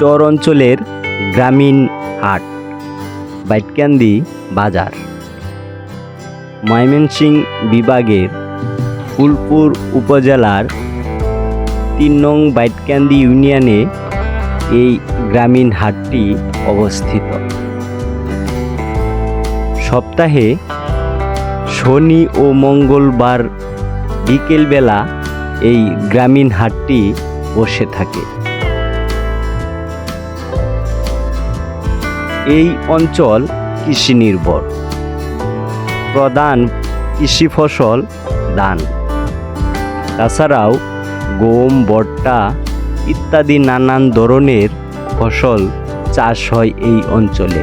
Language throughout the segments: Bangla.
চর অঞ্চলের গ্রামীণ হাট, বাইটকান্দি বাজার, ময়মনসিংহ বিভাগের ফুলপুর উপজেলার তিন নং বাইটকান্দি ইউনিয়নে এই গ্রামীণ হাটটি অবস্থিত। সপ্তাহে শনি ও মঙ্গলবার বিকেলবেলা এই গ্রামীণ হাটটি বসে থাকে। এই অঞ্চল কৃষি নির্ভর। প্রধান কৃষি ফসল ধান। তাছাড়াও গম, ভুট্টা ইত্যাদি নানান ধরনের ফসল চাষ হয় এই অঞ্চলে।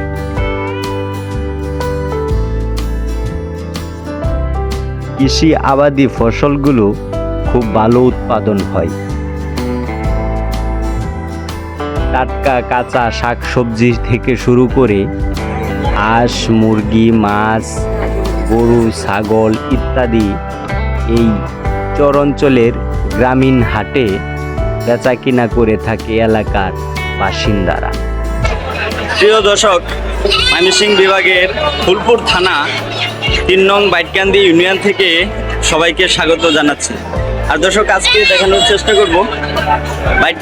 কৃষি আবাদি ফসলগুলো খুব ভালো উৎপাদন হয়। টাটকা কাঁচা শাকসবজি থেকে শুরু করে হাঁস, মুরগি, মাছ, গরু, ছাগল ইত্যাদি এই চরাঞ্চলের গ্রামীণ হাটে বেচা কিনা করে থাকে এলাকার বাসিন্দারা। প্রিয় দর্শক ময়মনসিংহ বিভাগের ফুলপুর থানা তিন নং বাইটকান্দি ইউনিয়ন থেকে সবাইকে স্বাগত জানাচ্ছি। আর দর্শক, আজকে দেখানোর চেষ্টা করব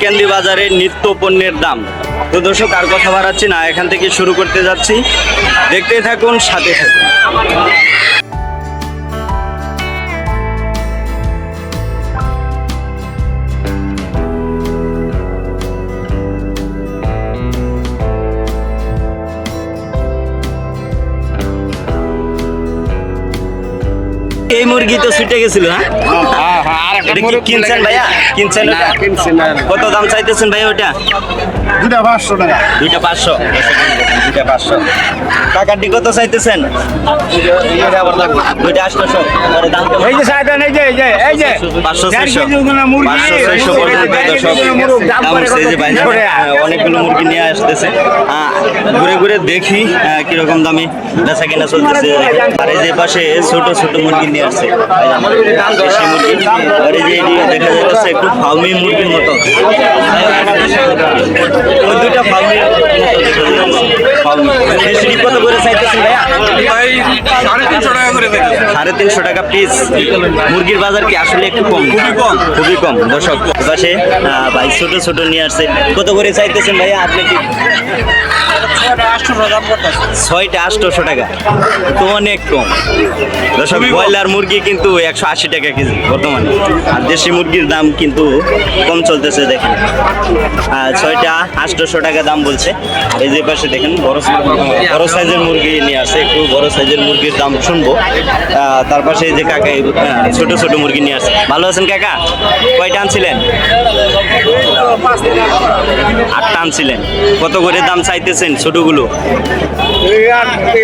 ক্যান্ডি বাজারে নিত্য পণ্যের দাম। তো দর্শক, আর কথা বাড়াচ্ছি না, এখান থেকে শুরু করতে যাচ্ছি। দেখতে থাকুন, সাথে থাকুন। এই মুরগি তো ছুটে গেছিল না এটা কি কিনছেন ভাইয়া? কিনছেন কত দাম চাইতেছেন ভাইয়া ওটা? দুটা পাঁচশো টাকা। দুইটা পাঁচশো। দুইটা পাঁচশো। কাকাটি কত চাইতেছেন? দুইটা আটশোশো? এই যে এই যে এই যে এই যে। পাঁচশো ছয়শো। পাঁচশো ছয়শো। অনেকগুলো মুরগি নিয়ে আসতেছে। ঘুরে ঘুরে দেখি কীরকম দামে বেচা কেনা চলতেছে। আর এই যে পাশে ছোট ছোট মুরগি নিয়ে আসছে। আর এই যে দেখা যাচ্ছে একটু ফার্মি মুরগির মতো। ওই দুইটা দেশি কত করে চাইতেছেন ভাইয়া? সাড়ে তিনশো টাকা করে সাড়ে তিনশো টাকা পিস মুরগির বাজার কি আসলে একটু কম? খুবই কম। খুবই কম। দর্শক পাশে ভাই ছোট ছোট নিয়ে আসছে। কত করে চাইতেছেন ভাইয়া? আপনি কি ছয়টা আটশোশো টাকা। তো অনেক কম। দর্শক ব্রয়লার মুরগি কিন্তু একশো আশি টাকা কেজি বর্তমানে। আর দেশি মুরগির দাম কিন্তু কম চলতেছে দেখেন। ছয়টা আটশোশো টাকা দাম বলছে। এই যে পাশে দেখেন বড় বড় সাইজের মুরগি নিয়ে আসছে একটু বড় সাইজের মুরগির দাম শুনব। আহ, তার পাশে এই যে কাকা ছোট ছোট মুরগি নিয়ে আসছে ভালো আছেন কাকা? কয়টা আনছিলেন? আটটা আনছিলেন। কত করে দাম চাইতেছেন? ছোটগুলো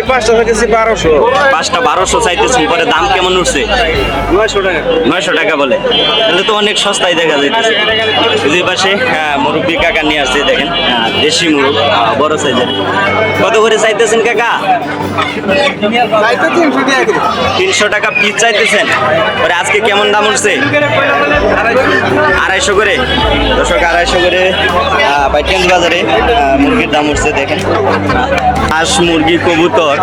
পাঁচটা থেকে বারোশো। পাঁচটা বারোশো চাইতেছেন পরে দাম কেমন উঠছে? নয়শো টাকা। নয়শো টাকা বলে। তাহলে তো অনেক সস্তায় দেখা যাইতেছে। দুই পাশে হ্যাঁ মুরব্বী কাকা নিয়ে আসছে দেখেন। হ্যাঁ, দেশি মুরগ বড় সাইজের। কত করে চাইতেছেন কাকা? তিনশো টাকা পিস চাইতেছেন? পরে আজকে কেমন দাম উঠছে? আড়াইশো করে? দশক আড়াইশো করে বাইটেন্স বাজারে মুরগির দাম উঠছে দেখেন। হাঁস, মুরগি, কবুতর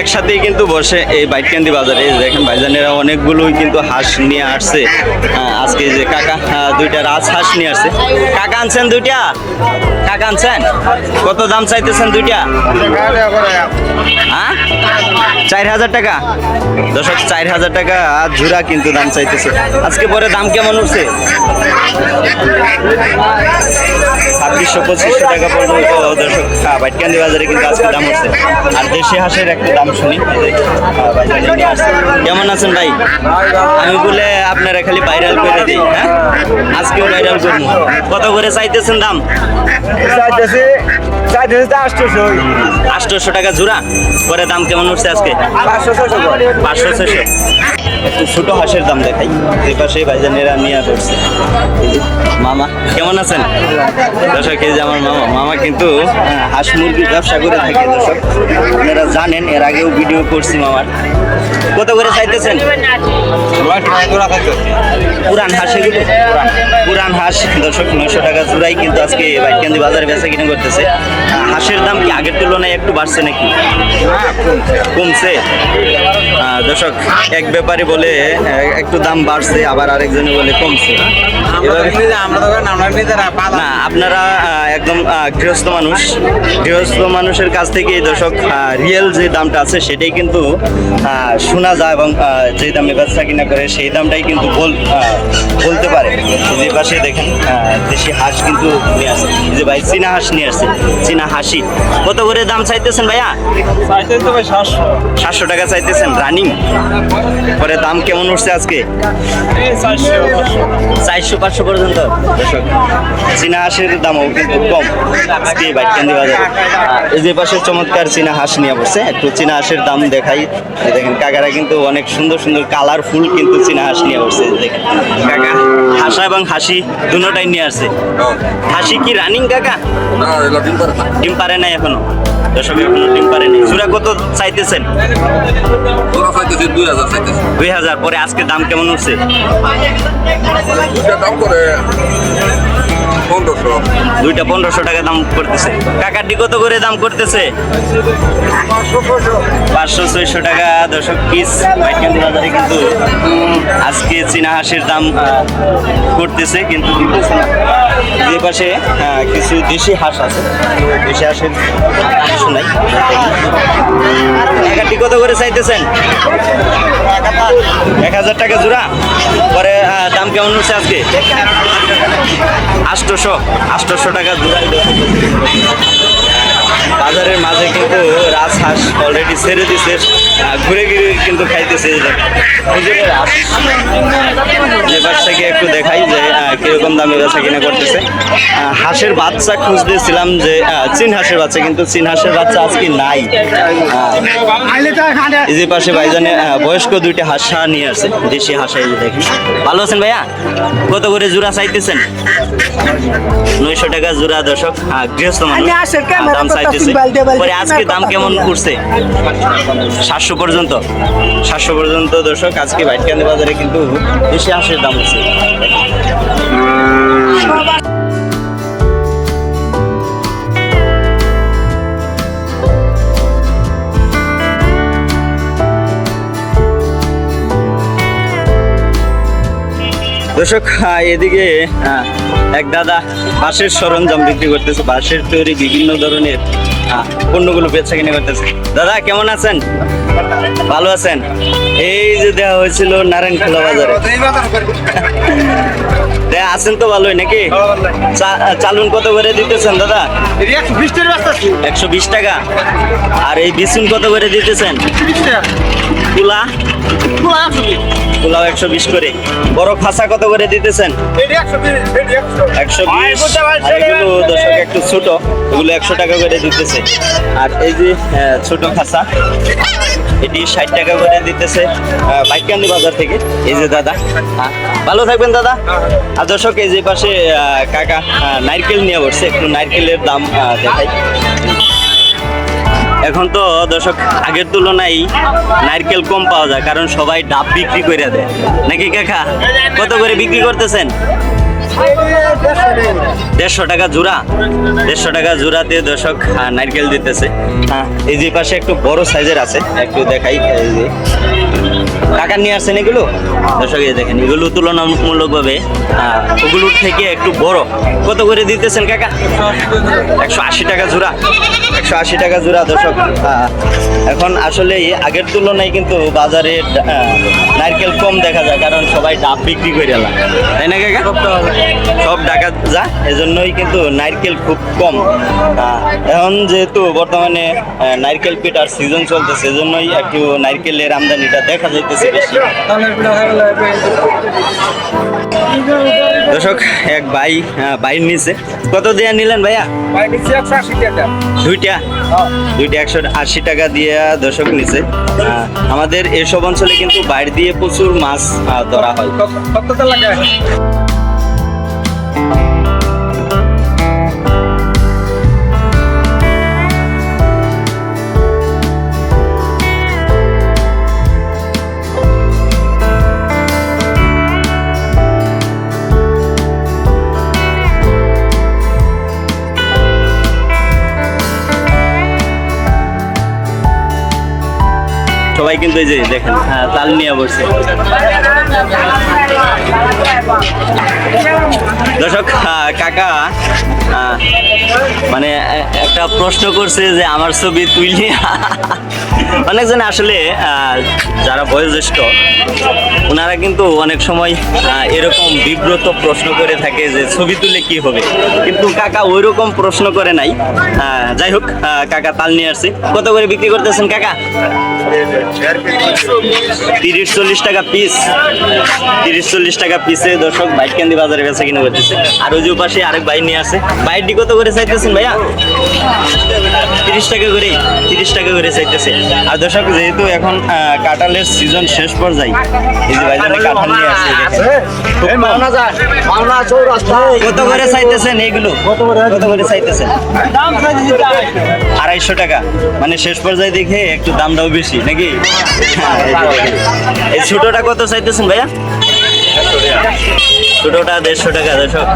একসাথেই কিন্তু বসে এই বাইটকান্দি বাজারে। দেখেন ভাইজানেরা অনেকগুলোই কিন্তু হাঁস নিয়ে আসছে। আজকে যে কাকা দুইটা রাজ হাঁস নিয়ে আসছে। কাকা আনছেন দুইটা? কাকা আনছেন? কত দাম চাইতেছেন দুইটা? হ্যাঁ? চার হাজার টাকা? দশক চার হাজার টাকা ঝুরা কিন্তু দাম চাইতেছে। আজকে পরে দাম কেমন উঠছে? ছাব্বিশশো, পঁচিশশো টাকা পর্যন্ত দর্শক বাইটকান্দি বাজারে কিন্তু আজকে দাম হচ্ছে। আর দেশি হাঁসের একটা দাম শুনি। কেমন আছেন ভাই? আমি বলে আপনারা খালি ভাইরাল করে দিই হ্যাঁ? আজকেও ভাইরাল করব। কত করে চাইতেছেন দাম? চাইতেছে আটশোশো টাকা জোড়া? পরে দাম কেমন উঠছে আজকে? পাঁচশো ছশো ছোট হাঁসের দাম দেখাই। এই পাশে ভাইজানেরা নিয়ে যে মামা কেমন আছেন? দর্শক এই যে আমার মামা। মামা কিন্তু হাঁস মুরগির ব্যবসা করে থাকে দর্শক। আপনারা জানেন এর আগেও ভিডিও করছি মামার। কত করে চাইতেছেন? পুরান হাঁস এগুলো পুরান। হাঁস দর্শক নয়শো টাকা জোড়াই কিন্তু আজকে বাইকান্দি বাজারে বেচা কিনে করতেছে। হাঁসের দাম কি আগের তুলনায় একটু বাড়ছে নাকি? কমছে? দর্শক এক ব্যাপারে বলে একটু দাম বাড়ছে আবার আরেকজনে বলে কমছে। না আপনারা একদম গৃহস্থ মানুষ। গৃহস্থ মানুষের কাছ থেকে দর্শক রিয়েল যে দামটা আছে সেটাই কিন্তু আহ, শোনা যায় এবং যে দামে ব্যবসা কিনা করে সেই দামটাই কিন্তু বলতে পারে। যে পাশে দেখেন দেশি হাঁস কিন্তু নিয়ে আসছে এই যে ভাই চীনা হাঁস নিয়ে আসছে। চীনা হাসি। কত করে দাম চাইতেছেন ভাইয়া? সাতশো। টাকা চাইতেছেন রানিং পরে দাম কেমন উঠছে আজকে? চারশো চারশো পাঁচশো পর্যন্ত? চীনা হাঁসের দামও কিন্তু কম। আজকে বাইটকান্দি বাজারে যে পাশে চমৎকার চীনা হাঁস নিয়ে বসছে একটু চীনা হাঁসের দাম দেখাই। দেখেন কাকারা কিন্তু অনেক সুন্দর সুন্দর কালারফুল কিন্তু চীনা হাঁস নিয়ে বসছে। দেখেন কাকা হাসা এবং হাসি দুটোটাই নিয়ে আসছে। হাসি কি রানিং কাকা? ডিম পারে নাই এখনও। দর্শক এখনও ডিম পারে নাই। চূড়া কত চাইতেছেন? দুই হাজার চাইতেছে। দুই হাজার। পরে আজকে দাম কেমন হচ্ছে দাম করে পনেরোশো। দুইটা পনেরোশো টাকা দাম করতেছে। কাকাটি কত করে দাম করতেছে? পাঁচশো ছয়শো টাকা। দশক পিস কিন্তু আজকে চীনা হাঁসের দাম করতেছে, কিন্তু যে পাশে কিছু দেশি হাঁস আছে। দেশি হাঁসের কিছু নাই। কাকাটি কত করে চাইতেছেন? এক হাজার টাকা জোড়া। পরে দাম কেমন হচ্ছে আজকে? আষ্টশো আষ্টশো টাকা জোড়াই বাজারের মাঝে কিন্তু রাজহাঁস অলরেডি ছেড়ে দিছে ঘুরে ঘুরে কিন্তু খাইতেছে। যে থেকে একটু দেখাই যে কীরকম দামে বেচা কিনা করতেছে। হাঁসের বাচ্চা খুঁজতেছিলাম যে চীন হাঁসের বাচ্চা কিন্তু চীন হাঁসের বাচ্চা আজকে নাই। এই যে পাশে ভাইজানে বয়স্ক দুইটা হাঁসা নিয়ে আসে দেশি হাঁসা এই দেখেন ভালো আছেন ভাইয়া? কত করে জোড়া চাইতেছেন? নয়শো টাকা জোড়া দর্শক আহ, গৃহস্থ মানুষ। দাম চাইতেছে পরে আজকে দাম কেমন। উঠছে সাতশো পর্যন্ত। সাতশো পর্যন্ত দর্শক আজকে বাইটকান্দি বাজারে কিন্তু দেশি হাঁসের দাম দর্শক এদিকে এক দাদা বাঁশের সরঞ্জাম বিক্রি করতেছে। বাঁশের তৈরি বিভিন্ন ধরনের পণ্যগুলো বেচা কিনে করতেছে। দাদা, কেমন আছেন? ভালো আছেন? এই যে দেওয়া হয়েছিল নারায়ণ খোলা বাজারে। আছেন তো ভালোই নাকি? চালুন কত করে দিতেছেন, দাদা? একশো বিশ টাকা। আর এই বিছুন কত করে দিতেছেন? তুলা? তুলাও একশো বিশ করে। বড় খাসা কত করে দিতেছেন? একশো বিশ এগুলো দর্শক একটু ছোট এগুলো একশো টাকা করে দিতেছে। আর এই যে ছোট খাসা এটি ষাট টাকা করে দিতেছে বাইকান্দি বাজার থেকে। এই যে দাদা ভালো থাকবেন দাদা। আর দর্শক এই যে পাশে কাকা নারকেল নিয়ে বসছে। একটু নারকেলের দাম দেখাই। এখন তো দর্শক, আগের তুলনায় নারকেল কম পাওয়া যায়, কারণ সবাই ডাব বিক্রি করে দেয়। নাকি কাকা? কত করে বিক্রি করতেছেন? দেড়শো টাকা জোড়া। দেড়শো টাকা জোড়াতে দর্শক নারকেল দিতেছে। এই যে পাশে একটু বড় সাইজের আছে, একটু দেখাই টাকা নিয়ে আসছেন এগুলো? দর্শক, এই দেখেন, এগুলো তুলনামূলকভাবে ওগুলোর থেকে একটু বড়। কত করে দিতেছেন কাকা? একশো আশি টাকা জোড়া। একশো আশি টাকা জোড়া দর্শক এখন আসলে আগের তুলনায় কিন্তু বাজারে নারকেল কম দেখা যায় কারণ সবাই ডাব বিক্রি করে এলাম তাই না কাকা? সব ডাকা যা এজন্যই কিন্তু নারকেল খুব কম। এখন যেহেতু বর্তমানে নারকেল পিঠার সিজন চলতেছে সেজন্যই একটু নারকেলের আমদানিটা দেখা যাইতেছে করতেছে দর্শক এক ভাই বাইর নিচে। কত দেয়া নিলেন ভাইয়া? ভাই দুইটা দুইটা একশো আশি টাকা দিয়ে দর্শক নিচে আমাদের এসব অঞ্চলে কিন্তু বাইরে দিয়ে প্রচুর মাছ ধরা হয়। কত লাগে? সবাই কিন্তু এই যে দেখেন হ্যাঁ, তাল নিয়ে বসছে দর্শক কাকা মানে একটা প্রশ্ন করছে যে আমার ছবি তুইলি? অনেকজন আসলে যারা বয়োজ্যেষ্ঠ ওনারা কিন্তু অনেক সময় এরকম বিব্রত প্রশ্ন করে থাকে যে ছবি তুলে কি হবে। কিন্তু কাকা ওই রকম প্রশ্ন করে নাই। যাই হোক কাকা তাল নিয়ে আসছে। কত করে বিক্রি করতেছেন কাকা? তিরিশ চল্লিশ টাকা পিস তিরিশ চল্লিশ টাকা পিসে দর্শক বাইক ক্যান্দি বাজারে বেচা কিনে করতেছে। আর ওই যে পাশে আরেক বাইক নিয়ে আসে বাইকটি কত করে চাইতেছেন ভাইয়া? তিরিশ টাকা করে তিরিশ টাকা করে চাইতেছে। আর দর্শক যেহেতু এখন কাঁঠালের সিজন শেষ পর্যায়ে এই যে ভাইজানে কাঁঠাল নিয়ে আসছে কত করে চাইতেছেন এইগুলো কত করে? চাইতেছেন? আড়াইশো টাকা। মানে শেষ পর্যায়ে দেখে একটু দামটাও বেশি নাকি? হ্যাঁ। এই ছোটটা কত চাইতেছেন ভাইয়া? ছোটটা দেড়শো টাকা দর্শক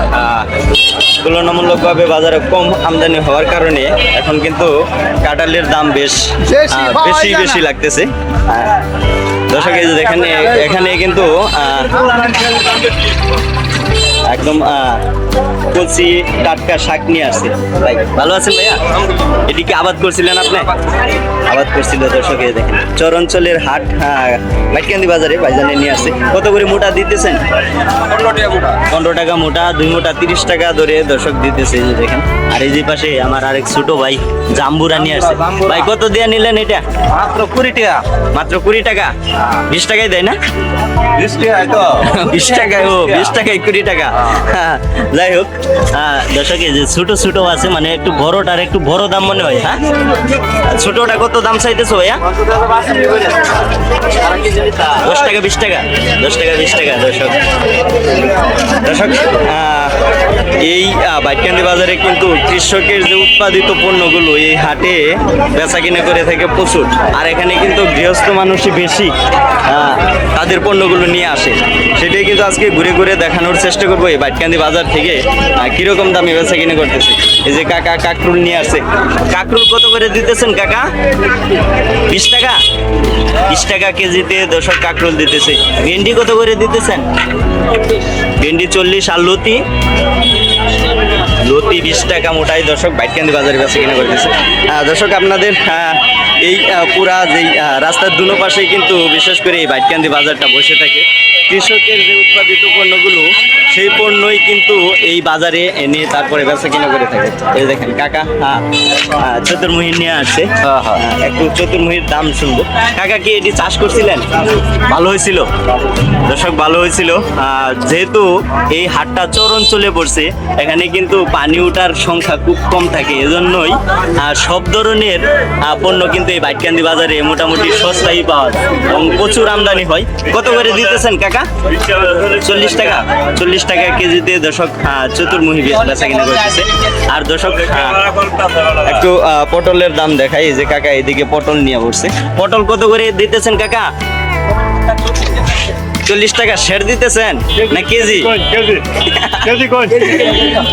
তুলনামূলকভাবে বাজারে কম আমদানি হওয়ার কারণে এখন কিন্তু কাঁঠালের দাম বেশ বেশি বেশি লাগতেছে। আহ, দর্শক এই যে দেখেন এখানে কিন্তু আহ, একদম কচি টাটকা শাক নিয়ে আসছে। ভাই ভালো আছেন ভাইয়া? এটি আবাদ করছিলেন আপনি? আবাদ করছিল দর্শক এই দেখেন। চরঞ্চলের হাট মাইটকান্দি বাজারে ভাইজানে নিয়ে আসছে। কত করে মোটা দিতেছেন? পনেরো টাকা মোটা দুই মোটা তিরিশ টাকা ধরে দর্শক দিতেছে দেখেন। আর এই যে পাশে আমার আরেক ছোট ভাই জাম্বুরা নিয়ে আসছে। ভাই কত দিয়ে নিলেন এটা? মাত্র কুড়ি টাকা। মাত্র কুড়ি টাকা? বিশ টাকায় দেয় না? বিশ টাকা বিশ টাকায় ও বিশ টাকায় কুড়ি টাকা। হ্যাঁ, যাই হোক দর্শক যে ছোট ছোট আছে মানে একটু বড়টার একটু বড় দাম মনে হয় হ্যাঁ? ছোটটা কত দাম চাইতেছো ভাইয়া? দশ টাকা, বিশ টাকা, দশ টাকা, বিশ টাকা, দর্শক। দর্শক এই আহ, বাইটকান্দি বাজারে কিন্তু কৃষকের যে উৎপাদিত পণ্যগুলো এই হাটে বেচা কিনা করে থাকে প্রচুর। আর এখানে কিন্তু গৃহস্থ মানুষই বেশি তাদের পণ্যগুলো নিয়ে আসে। সেটাই কিন্তু আজকে ঘুরে ঘুরে দেখানোর চেষ্টা করব এই বাইটকান্দি বাজার থেকে কীরকম দামে বেচা কিনা করতেছে। এই যে কাকা কাকরুল নিয়ে আসে কাকরুল কত করে দিতেছেন কাকা? বিশ টাকা? বিশ টাকা কেজিতে দশক কাকরুল দিতেছে। ভেন্ডি কত করে দিতেছেন? ভেন্ডি চল্লিশ আর লতি লতি বিশ টাকা মোটাই দর্শক, বাইটকান্দি বাজারে বেচা কিনা করতেছে দর্শক, আপনাদের এই পুরা যেই রাস্তার দুনো পাশেই কিন্তু বিশেষ করে এই বাইটকান্দি বাজারটা বসে থাকে। কৃষকের যে উৎপাদিত পণ্যগুলো সেই পণ্যই কিন্তু এই বাজারে এনে তারপরে বেচা কিনা করে থাকে। এই দেখেন কাকা আহ, চতুর্মুহী নিয়ে আসছে। একটু চতুর্মুহীর দাম শুনব। কাকা কি এটি চাষ করছিলেন? ভালো হয়েছিল। দর্শক ভালো হয়েছিল। যেহেতু এই হাটটা চর অঞ্চলে পড়ছে এখানে কিন্তু পানি ওঠার সংখ্যা খুব কম থাকে। এজন্যই সব ধরনের পণ্য কিন্তু এই বাইটকান্দি বাজারে মোটামুটি সস্তায় পাওয়া যায় এবং প্রচুর আমদানি হয়। কত করে দিতেছেন কাকা? চল্লিশ টাকা। চল্লিশ টাকা কেজিতে দর্শক আহ, চতুর্মুহী বেচা কিনা করতেছে। আর দর্শক একটু পটলের দাম দেখাই যে কাকা এদিকে পটল নিয়ে বসছে। পটল কত করে দিতেছেন কাকা? চল্লিশ টাকা শের দিতেছেন? না কেজি?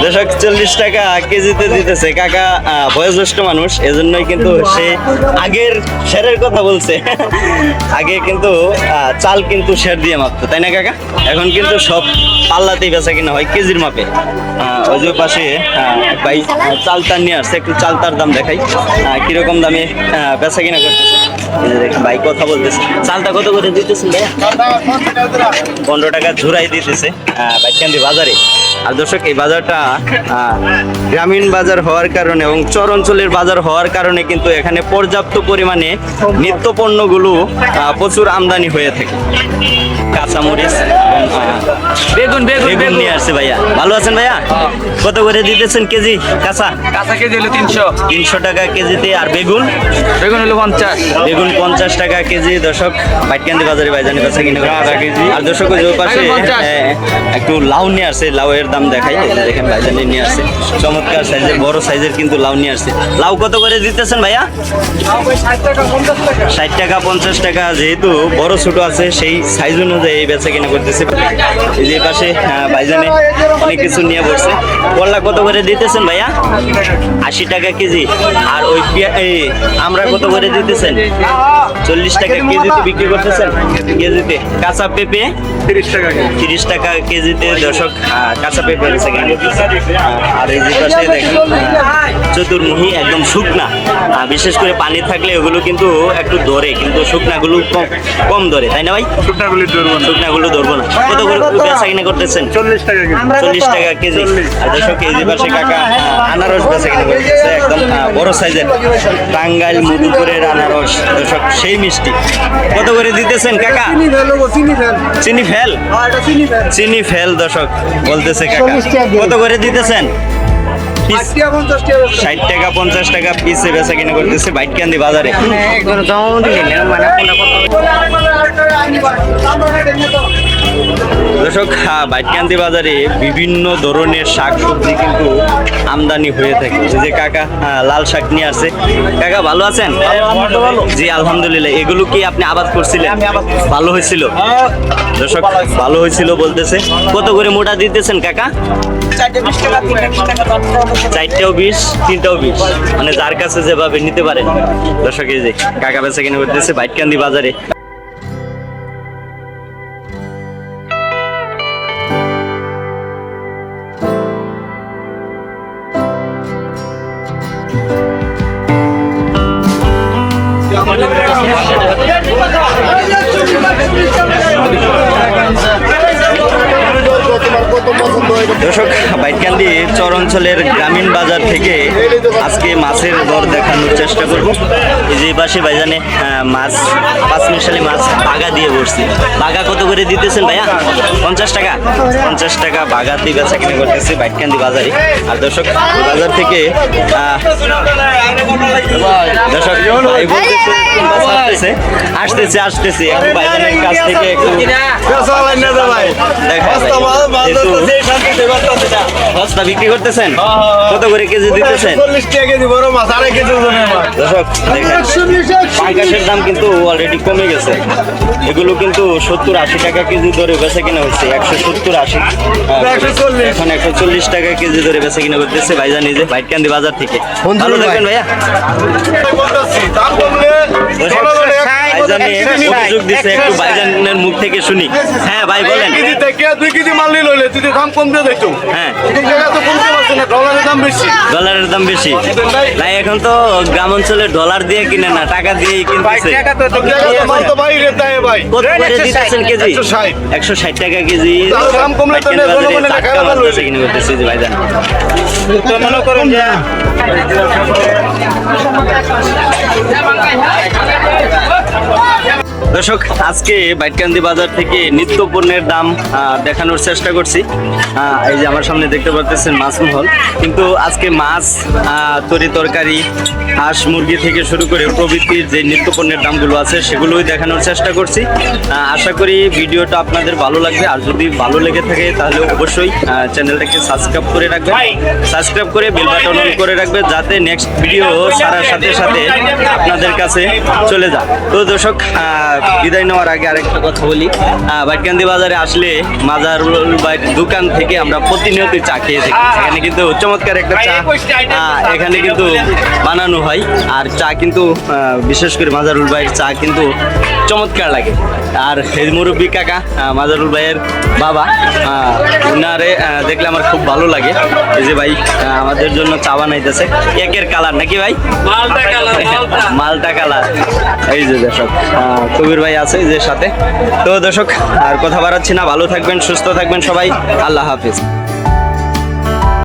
দর্শক চল্লিশ টাকা কেজিতে দিতেছে। কাকা বয়োজ্যেষ্ঠ মানুষ এজন্যই কিন্তু সে আগের শেরের কথা বলছে। আগে কিন্তু চাল কিন্তু শের দিয়ে মাপতো। তাই না কাকা? এখন কিন্তু সব পাল্লাতেই বেচা কিনা হয় কেজির মাপে। ওই যে পাশে ভাই চালতার নিয়ে আসছে। একটু চালতার দাম দেখাই। কীরকম দামে বেচা কিনা করতেছে? ভাই কথা বলতেছে। চালটা কত করে দিতেছেন পনেরো টাকা দিতেছে। বাজারে। আর দর্শক, এই বাজারটা গ্রামীণ বাজার হওয়ার কারণে এবং চর অঞ্চলের বাজার হওয়ার কারণে কিন্তু এখানে পর্যাপ্ত পরিমাণে নিত্য পণ্যগুলো প্রচুর আমদানি হয়ে থাকে। কাঁচামরিচ এবং বেগুন বেগুন বেগুন নিয়ে আসছে ভাইয়া। ভালো আছেন ভাইয়া? কত করে দিতেছেন কেজি কাঁচা? কাঁচা কেজি হলো তিনশো। তিনশো টাকা কেজিতে আর বেগুন? বেগুন হলো পঞ্চাশ। বেগুন পঞ্চাশ টাকা কেজি দর্শক পাটকান্দি বাজারে ভাইজানি বেচা কিনে আধা কেজি। আর দর্শক ওই যে পাশে একটু লাউ নিয়ে আসছে লাউ এর দাম দেখাই। দেখেন ভাইজানি নিয়ে আসছে। চমৎকার সাইজের বড় সাইজের কিন্তু লাউ নিয়ে আসছে। লাউ কত করে দিতেছেন ভাইয়া? ষাট টাকা পঞ্চাশ টাকা। যেহেতু বড় ছোট আছে সেই সাইজ অনুযায়ী বেচা কিনা করতেছে। এই যে পাশে ভাইজানে অনেক কিছু নিয়ে বসছে। করলা কত করে দিতেছেন ভাইয়া? আশি টাকা কেজি। আর ওই এই আমরা কত করে দিতেছেন? চল্লিশ টাকা কেজিতে বিক্রি করতেছেন কেজিতে। কাঁচা পেঁপে? তিরিশ টাকা তিরিশ টাকা কেজিতে দর্শক কাঁচা পেঁপে আহ, আর এই যে পাশে দেখেন আহ, চতুর্মুখী একদম শুকনা। বিশেষ করে পানি থাকলে ওগুলো কিন্তু একটু ধরে কিন্তু শুকনাগুলো কম কম ধরে। তাই না ভাই? শুকনাগুলি ধরবো না। শুকনাগুলো ধরবো না। কত করে বেচা কিনা করতেছেন? চল্লিশ টাকা কেজি। চল্লিশ টাকা কেজি। আর দর্শক কেজি পাশে কাকা আনারস বেচা কিনা করতেছে একদম বড় সাইজের টাঙ্গাইল মধুপুরের আনারস। দর্শক সেই মিষ্টি। কত করে দিতেছেন কাকা? চিনি ফেল চিনি ফেল। দর্শক বলতেছে কাকা। কত করে দিতেছেন? ষাট টাকা পঞ্চাশ টাকা পিসে বেচা কিনে করতেছে বাইটকান্দি বাজারে। দর্শক বাইটকান্দি বাজারে বিভিন্ন ধরনের শাক সবজি কিন্তু আমদানি হয়ে থাকে। যে কাকা লাল শাক নিয়ে আসছে। কাকা ভালো আছেন? জি আলহামদুলিল্লাহ। এগুলো কি আপনি আবাদ করছিলেন? ভালো হয়েছিল? দর্শক ভালো হয়েছিল বলতেছে। কত করে মোটা দিতেছেন কাকা? চারটাও বিশ তিনটাও বিশ। মানে যার কাছে যেভাবে নিতে পারেন। দর্শক এই যে কাকা বেচা কিনে করতেছে বাইটকান্দি বাজারে। দর্শক বাইটকান্দি চর অঞ্চলের গ্রামীণ বাজার থেকে আজকে মাছের দর দেখানোর চেষ্টা করব। এই যে পাশে ভাইজানে মাছ পাঁচ মিশালি মাছ বাগা দিয়ে বসছি বাগা কত করে দিতেছেন ভাইয়া? পঞ্চাশ টাকা? পঞ্চাশ টাকা বাগাতে বেচা কিনে করতেছে বাইটকান্দি বাজারে। আর দর্শক বাজার থেকে দর্শক আসতেছে আসতেছে আসতেছে। একটু ভাইজানের কাছ থেকে একটু দেখা বিক্রি করতেছেন? কত করে কেজি দিতেছেন? দর্শক দাম কিন্তু অলরেডি কমে গেছে। এগুলো কিন্তু সত্তর আশি টাকা কেজি ধরে বেচা কিনা হচ্ছে একশো সত্তর আশি। এখন একশো চল্লিশ টাকা কেজি ধরে বেচা কিনা করতেছে ভাইজান নিজে বাইটকান্দি বাজার থেকে। ভালো দেখবেন ভাইয়া। ভাইজানে অভিযোগ দিচ্ছে একটু ভাইজানের মুখ থেকে শুনি। হ্যাঁ ভাই বলেন। দুই কেজি মাল নিয়ে লইলে তুই দাম কম দিয়ে দেখছ হ্যাঁ জায়গা তো কমতে পারছে না ডলারের দাম বেশি। ডলারের দাম বেশি। না এখন তো গ্রাম অঞ্চলে ডলার দিয়ে কিনে না টাকা দিয়েই কিনতেছে। মাল তো বাইরে দেয় ভাই। কত করে দিতেছেন কেজি? 160 একশো ষাট টাকা কেজি। দাম কমলে তো বাইকের জনগণের টাকা ভালো কিনে করতেছে যে ভাইজান। তো মনে করেন যে দর্শক, আজকে বাইটকান্দি বাজার থেকে নিত্য পণ্যের দাম দেখানোর চেষ্টা করছি। এই যে আমার সামনে দেখতে পাচ্ছেন মাছ মহল কিন্তু আজকে মাছ তরি তরকারি, হাঁস মুরগি থেকে শুরু করে প্রভৃতির যে নিত্য পণ্যের দামগুলো আছে, সেগুলোই দেখানোর চেষ্টা করছি। আশা করি ভিডিওটা আপনাদের ভালো লাগবে। আর যদি ভালো লেগে থাকে, তাহলে অবশ্যই চ্যানেলটাকে সাবস্ক্রাইব করে রাখবেন। সাবস্ক্রাইব করে বেল বাটন অন করে রাখবে যাতে নেক্সট ভিডিও ছাড়ার সাথে সাথে আপনাদের কাছে চলে যায়। তো দর্শক বিদায় নেওয়ার আগে আরেকটা কথা বলি। আহ, বাইটকান্দি বাজারে আসলে মাজার দোকান থেকে আমরা প্রতিনিয়ত চা খেয়ে থাকি। এখানে কিন্তু চমৎকার একটা চা এখানে কিন্তু বানানো হয়। আর চা কিন্তু বিশেষ করে মাজারুল ভাইয়ের চা কিন্তু চমৎকার লাগে। আর এই মুরব্বী কাকা মাজারুল ভাইয়ের বাবা আহ, উনারে দেখলে আমার খুব ভালো লাগে। এই যে ভাই আমাদের জন্য চা বানাইতেছে। একের কালার নাকি ভাই? মালটা কালার এই যে আহ, খুবই কবির ভাই আছে যে সাথে। তো দর্শক, আর কথা বাড়াচ্ছি না, ভালো থাকবেন, সুস্থ থাকবেন সবাই। আল্লাহ হাফিজ।